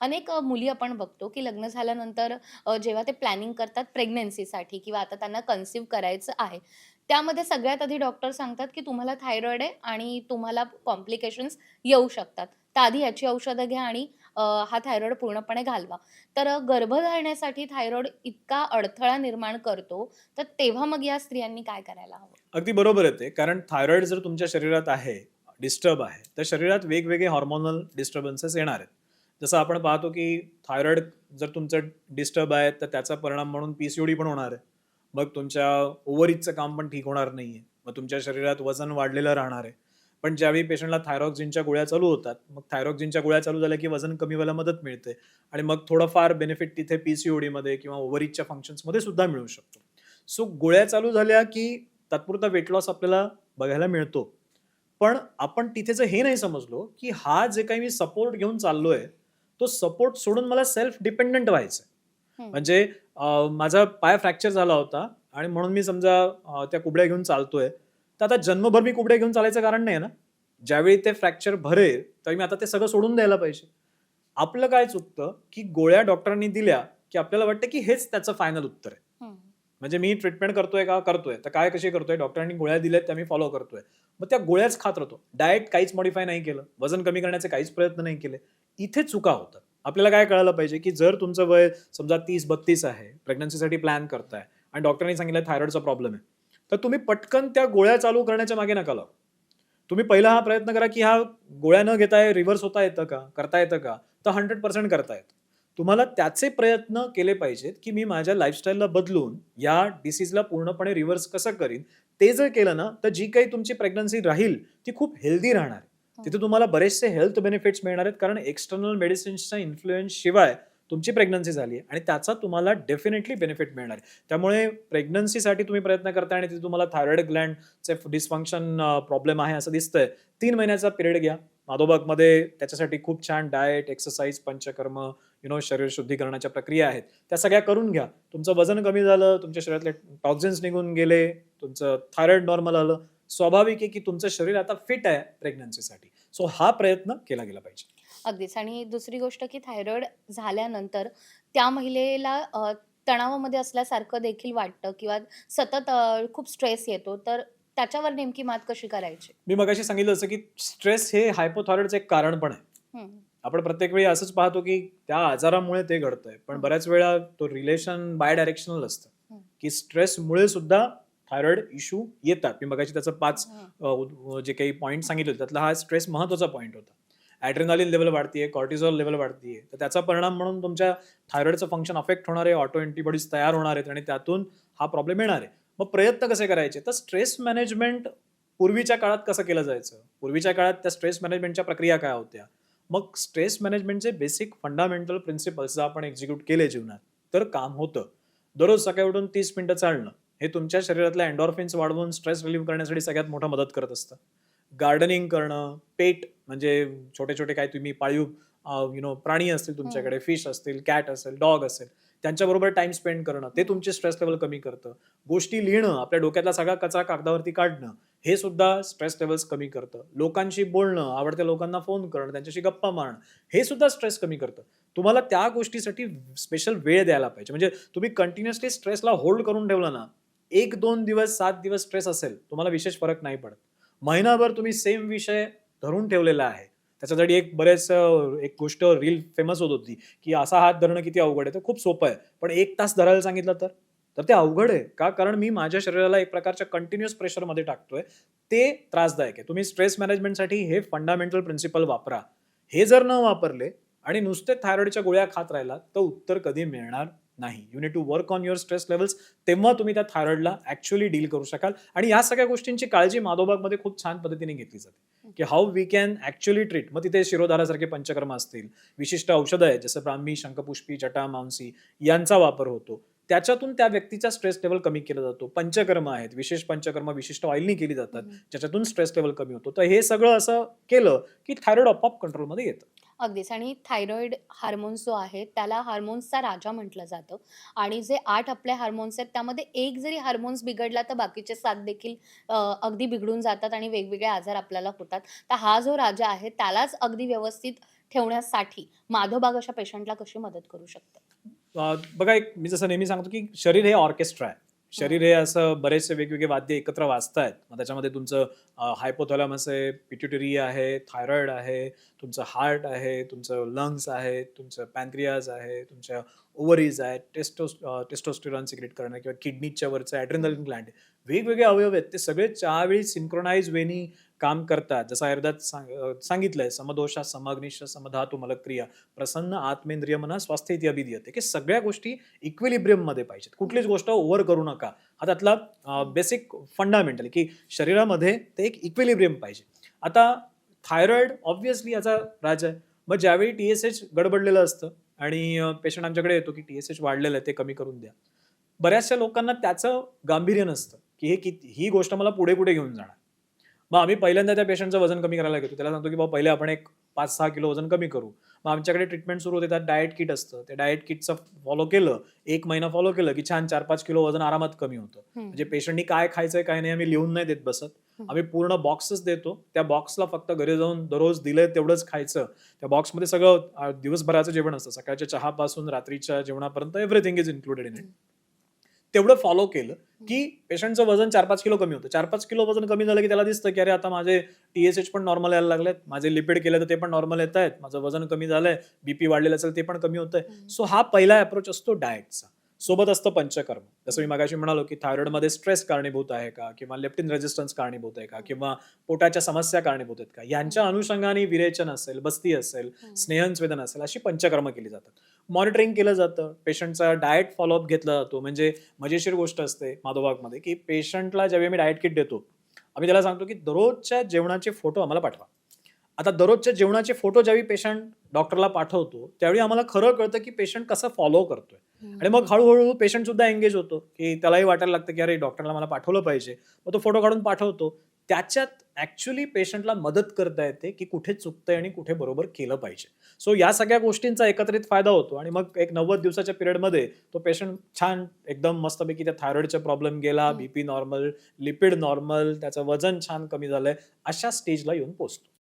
अनेक अ, मुली आपण बघतो, की लग्न झाल्यानंतर अ, जेव्हा ते प्लॅनिंग करतात प्रेग्नन्सीसाठी किंवा आता त्यांना कन्सीव्ह करायचं आहे. त्यामध्ये सगळ्यात आधी डॉक्टर सांगतात, की तुम्हाला थायरॉईड आहे आणि तुम्हाला कॉम्प्लिकेशन्स येऊ शकतात. तर आधी याची औषधं घ्या आणि अ, हा थायरॉईड पूर्णपणे घालवा. तर अ, गर्भधारणेसाठी थायरॉईड इतका अडथळा निर्माण करतो, तर तेव्हा मग या स्त्रियांनी काय करायला हवं? अगदी बरोबर आहे ते. कारण थायरॉईड जर तुमच्या शरीरात आहे, डिस्टर्ब आहे, तर शरीरात वेगवेगळे हॉर्मोनल डिस्टर्बन्सेस येणार आहेत. जसं आपण पाहतो, की थायरॉईड जर तुमचं डिस्टर्ब आहे, तर त्याचा परिणाम म्हणून पी-सी-ओ-डी पण होणार आहे. मग तुमच्या ओव्हरीजचं काम पण ठीक होणार नाहीये. मग तुमच्या शरीरात वजन वाढलेलं राहणार आहे. पण ज्यावेळी पेशंटला थायरॉक्सिनच्या गोळ्या चालू होतात, मग थायरॉक्झिनच्या गोळ्या चालू झाल्या, की वजन कमी व्हायला मदत मिळते आणि मग थोडंफार बेनिफिट तिथे पी-सी-ओ-डीमध्ये किंवा ओव्हरीजच्या फंक्शन्समध्ये सुद्धा मिळू शकतो. सो गोळ्या चालू झाल्या, की तात्पुरता वेट लॉस आपल्याला बघायला मिळतो. पण आपण तिथे जर हे नाही समजलो, की हा जे काही मी सपोर्ट घेऊन चाललोय, तो सपोर्ट सोडून मला सेल्फ डिपेंडंट व्हायचंय. हं. म्हणजे माझा पाय फ्रॅक्चर झाला होता आणि म्हणून मी समजा त्या कुबड्या घेऊन चालतोय. तर आता जन्मभर मी कुबड्या घेऊन चालायचं कारण नाही ना. ज्यावेळी ते फ्रॅक्चर भरेल, तर मी आता ते सगळं सोडून द्यायला पाहिजे. आपलं काय चुकतं, की गोळ्या डॉक्टरांनी दिल्या, की आपल्याला वाटतं, की हेच त्याचं फायनल उत्तर आहे. म्हणजे मी ट्रीटमेंट करतोय का? करतोय. तर काय कशी करतोय? डॉक्टरांनी गोळ्या दिल्यात त्या मी फॉलो करतोय. मग त्या गोळ्याच खात राहतो. डाएट काहीच मॉडिफाय नाही केलं. वजन कमी करण्याचे काहीच प्रयत्न नाही केले. इथे चुका होतात. आपल्याला काय कळायला पाहिजे, की जर तुमचं वय समजा 30-32 आहे, प्रेग्नन्सीसाठी प्लॅन करताय आणि डॉक्टरांनी सांगितलं थायरॉईडचा प्रॉब्लेम आहे. तर तुम्ही पटकन त्या गोळ्या चालू करण्याच्या मागे नका लागू. तुम्ही पहिला हा प्रयत्न करा, की ह्या गोळ्या न घेता रिव्हर्स होता येतं का? करता येतं का? तर 100% करता येतं. तुम्हाला त्याचे प्रयत्न केले पाहिजेत, की मी माझ्या लाईफस्टाईलला बदलून या डिसीजला पूर्णपणे रिव्हर्स कसं करीन? ते जर केलं ना, तर जी काही तुमची प्रेग्नन्सी राहील, ती खूप हेल्दी राहणार आहे. हो. तिथे तुम्हाला बरेचसे हेल्थ बेनिफिट्स मिळणार आहेत. कारण एक्सटर्नल मेडिसिन्सच्या इन्फ्लुएन्स शिवाय तुमची प्रेग्नन्सी झाली आहे आणि त्याचा तुम्हाला डेफिनेटली बेनिफिट मिळणार आहे. त्यामुळे प्रेग्नन्सीसाठी तुम्ही प्रयत्न करताय आणि तिथे तुम्हाला थायरॉईड ग्लँडचे डिस्फंक्शन प्रॉब्लेम आहे असं दिसतंय. तीन महिन्याचा पिरियड घ्या. माधोबागमध्ये त्याच्यासाठी खूप छान diet, exercise, panchakarma, you know शरीर शुद्धीकरणाच्या प्रक्रिया आहेत. त्या सगळ्या करून घ्या. तुमचं वजन कमी झालं, तुमच्या शरीरातले टॉक्झिन्स निघून गेले, तुमचं थायरॉईड नॉर्मल आलं. स्वाभाविक आहे, की तुमचं शरीर आता फिट आहे प्रेग्नन्सीसाठी. सो हा प्रयत्न केला गेला पाहिजे. अगदीच आणि दुसरी गोष्ट, की थायरॉईड झाल्यानंतर त्या महिलेला अ, तणावामध्ये असल्यासारखं देखील वाटतं किंवा सतत अ, खूप स्ट्रेस येतो. तर त्याच्यावर नेमकी मात कशी करायची? मी मगाशी सांगितलं जसं, की स्ट्रेस हे हायपोथायरॉईडचं एक कारण पण आहे. आपण प्रत्येक वेळी असंच पाहतो, की त्या आजारामुळे ते घडतंय. पण. बऱ्याच वेळा तो रिलेशन बाय डायरेक्शनल असतं, हं. की स्ट्रेसमुळे सुद्धा थायरॉईड इश्यू येतात. मी मगाशी त्याचं 5. अ, उ जे काही पॉइंट सांगितले होते, त्यातला हा स्ट्रेस महत्त्वाचा पॉइंट होता. एड्रेनालिन लेव्हल वाढतीये, कॉर्टिसॉल लेव्हल वाढतीये. तर त्याचा परिणाम म्हणून तुमच्या थायरॉईडचं फंक्शन अफेक्ट होणार आहे, ऑटो अँटिबॉडीज तयार होणार आहेत आणि त्यातून हा प्रॉब्लेम येणार आहे. मग प्रयत्न कसे करायचे? तर स्ट्रेस मॅनेजमेंट पूर्वीच्या काळात कसं केलं जायचं? पूर्वीच्या काळात त्या स्ट्रेस मॅनेजमेंटच्या प्रक्रिया काय होत्या? मग स्ट्रेस मॅनेजमेंटचे बेसिक फंडामेंटल प्रिन्सिपल्स जर आपण एक्झिक्यूट केले जीवनात, तर काम होतं. दररोज सकाळी उठून 30 मिनिटं चालणं, हे तुमच्या शरीरातल्या एन्डॉर्फिन्स वाढवून स्ट्रेस रिलीव्ह करण्यासाठी सगळ्यात मोठं मदत करत असतं. गार्डनिंग करणं, पेट म्हणजे छोटे-छोटे काही तुम्ही पाळीव यू नो प्राणी असतील. तुमच्याकडे, फिश असतील, कॅट असेल, डॉग असेल, त्यांच्याबरोबर टाईम स्पेंड करणं, ते तुमचे स्ट्रेस लेव्हल कमी करतं. गोष्टी लिहिणं, आपल्या डोक्यातला सगळा कचरा कागदावरती काढणं, हे सुद्धा स्ट्रेस लेव्हल्स कमी करतं. लोकांशी बोलणं, आवडत्या लोकांना फोन करणं, त्यांच्याशी गप्पा मारणं, हे सुद्धा स्ट्रेस कमी करतं. तुम्हाला त्या गोष्टीसाठी स्पेशल वेळ द्यायला पाहिजे. म्हणजे तुम्ही कंटिन्युअसली स्ट्रेसला होल्ड करून ठेवलं ना, 1-2 दिवस, सात दिवस स्ट्रेस असेल, तुम्हाला विशेष फरक नाही पडत. महिनाभर तुम्ही सेम विषय धरून ठेवलेला आहे. त्याच्यासाठी एक बरेच एक गोष्ट रील फेमस होत होती, की असा हात धरणं किती अवघड आहे. तर खूप सोपं आहे. पण एक तास धरायला सांगितलं तर? तर ते अवघड आहे. का? कारण मी माझ्या शरीराला एक प्रकारच्या कंटिन्युअस प्रेशरमध्ये टाकतोय. ते त्रासदायक आहे. तुम्ही स्ट्रेस मॅनेजमेंटसाठी हे फंडामेंटल प्रिन्सिपल वापरा. हे जर न वापरले आणि नुसते थायरॉईडच्या गोळ्या खात राहिलात, तर उत्तर कधी मिळणार नाही. You need to work on your stress levels. तेव्हा तुम्ही त्या थायरॉईडला ॲक्चुअली डील करू शकाल आणि या सगळ्या गोष्टींची काळजी माधोबागमध्ये खूप छान पद्धतीने घेतली जाते, की how we can actually treat. मग तिथे शिरोधारासारखे पंचकर्म असतील, विशिष्ट औषधं आहेत, जसं ब्राह्मी, शंखपुष्पी, जटा, मांसी यांचा वापर होतो. त्याच्यातून त्या व्यक्तीचा स्ट्रेस लेव्हल कमी केला जातो. पंचकर्म आहेत, विशेष पंचकर्म विशिष्ट ऑइलनी केली जातात. ज्याच्यातून स्ट्रेस लेव्हल कमी होतो. तर हे सगळं असं केलं, की थायरॉईड आपोआप कंट्रोलमध्ये येतं. अगदीच. आणि थायरॉईड हार्मोन्स जो आहे त्याला हार्मोन्सचा राजा म्हटलं जातं. आणि जे आठ आपले हार्मोन्स आहेत त्यामध्ये एक जरी हार्मोन्स बिघडला तर बाकीचे सात देखील अगदी बिघडून जातात आणि वेगवेगळे आजार आपल्याला होतात. तर हा जो राजा आहे त्यालाच अगदी व्यवस्थित ठेवण्यासाठी माधोबाग अशा पेशंटला कशी मदत करू शकते? बघा एक मी जसं नेहमी सांगतो की शरीर हे ऑर्केस्ट्रा आहे. हो. शरीर हे असं बरेचसे वेगवेगळे वाद्य एकत्र वाजतायत. मग त्याच्यामध्ये तुमचं हायपोथॉलॅमस आहे पिट्युटरी आहे थायरॉइड आहे तुमचं हार्ट आहे तुमचं लंग्स आहे तुमचं पॅनक्रियाज आहे तुमच्या ओव्हरीज आहेत टेस्टोस टेस्टोस्टिरॉन सिक्रेट करणं किंवा किडनीच्या वरचं ॲड्रिनलिन ग्लँड. वेगवेगळे अवयव आहेत ते सगळे चारवेळी सिंक्रोनाइज वेनी काम करतात. जसं आयुर्वेदात सांग सांगितलंय समदोषा समग्निश समधातू मलक्रिया प्रसन्न आत्मेंद्रिय मना स्वास्थ्य इति अभिधीयते. की सगळ्या गोष्टी इक्विलिब्रियममध्ये पाहिजेत. कुठलीच गोष्ट ओव्हर करू नका. हा त्यातला बेसिक फंडामेंटल की शरीरामध्ये ते एक इक्विलिब्रियम पाहिजे. आता थायरॉइड ऑब्व्हियसली याचा राज आहे. मग ज्यावेळी टी एस एच गडबडलेलं असतं आणि पेशंट आमच्याकडे येतो की टी एस एच वाढलेलं आहे ते कमी करून द्या. बऱ्याचशा लोकांना त्याचं गांभीर्य नसतं की हे किती ही गोष्ट मला पुढे पुढे घेऊन जाणार. मग आम्ही पहिल्यांदा त्या पेशंटचं वजन कमी करायला घेतो. त्याला सांगतो की बाबा पहिले आपण एक पाच सहा किलो वजन कमी करू. मग आमच्याकडे ट्रीटमेंट सुरू होते त्यात डाएट किट असतं. ते डाएट किटचं फॉलो केलं एक महिना फॉलो केलं की छान चार पाच किलो वजन आरामात कमी होतं. म्हणजे पेशंटनी काय खायचंय काय नाही आम्ही लिहून नाही देत बसत. आम्ही पूर्ण बॉक्सच देतो. त्या बॉक्सला फक्त घरी जाऊन दररोज दिलंय तेवढंच खायचं. त्या बॉक्समध्ये सगळं दिवसभराचं जेवण असतं. सकाळच्या चहापासून रात्रीच्या जेवणापर्यंत everything is included in it. तेवढं फॉलो केलं की पेशंटचं वजन चार पाच किलो कमी होतं. चार पाच किलो वजन कमी झालं की त्याला दिसतं की अरे आता माझे टी एस एच पण नॉर्मल यायला लागलेत. माझे लिपिड केले तर ते पण नॉर्मल येत आहेत माझं वजन कमी झालंय. बीपी वाढलेलं असेल ते पण कमी होतंय. सो हा पहिला अप्रोच असतो डाएटचा सोबत असतं पंचकर्म. जसं मी मगाशी म्हणालो की थायरॉइडमध्ये स्ट्रेस कारणीभूत आहे का? किंवा लेप्टिन रेजिस्टन्स कारणीभूत आहे का? किंवा पोटाच्या समस्या कारणीभूत आहेत का? यांच्या अनुषंगाने विरेचन असेल बस्ती असेल स्नेहनस्वेदन असेल अशी पंचकर्म केली जातात. मॉनिटरिंग केलं जातं. पेशंटचा डाएट फॉलोअप घेतला जातो. म्हणजे मजेशीर गोष्ट असते माधोबागमध्ये की पेशंटला ज्यावेळी मी डाएट किट देतो आम्ही त्याला सांगतो की दररोजच्या जेवणाचे फोटो आम्हाला पाठवा. आता दररोजच्या जेवणाचे फोटो ज्यावेळी पेशंट डॉक्टरला पाठवतो त्यावेळी आम्हाला खरं कळतं की पेशंट कसं फॉलो करतोय. आणि मग हळूहळू पेशंट सुद्धा एंगेज होतो की त्यालाही वाटायला लागतं की अरे डॉक्टरला मला पाठवलं पाहिजे. मग तो फोटो काढून पाठवतो. त्याच्यात ऍक्च्युली पेशंटला मदत करता येते की कुठे चुकतंय आणि कुठे बरोबर केलं पाहिजे. सो या सगळ्या गोष्टींचा एकत्रित फायदा होतो. आणि मग एक नव्वद दिवसाच्या पिरियडमध्ये तो पेशंट छान एकदम मस्तपैकी त्या थायरॉइडचा प्रॉब्लेम गेला. बीपी नॉर्मल लिपिड नॉर्मल त्याचं वजन छान कमी झालंय अशा स्टेजला येऊन पोहोचतो.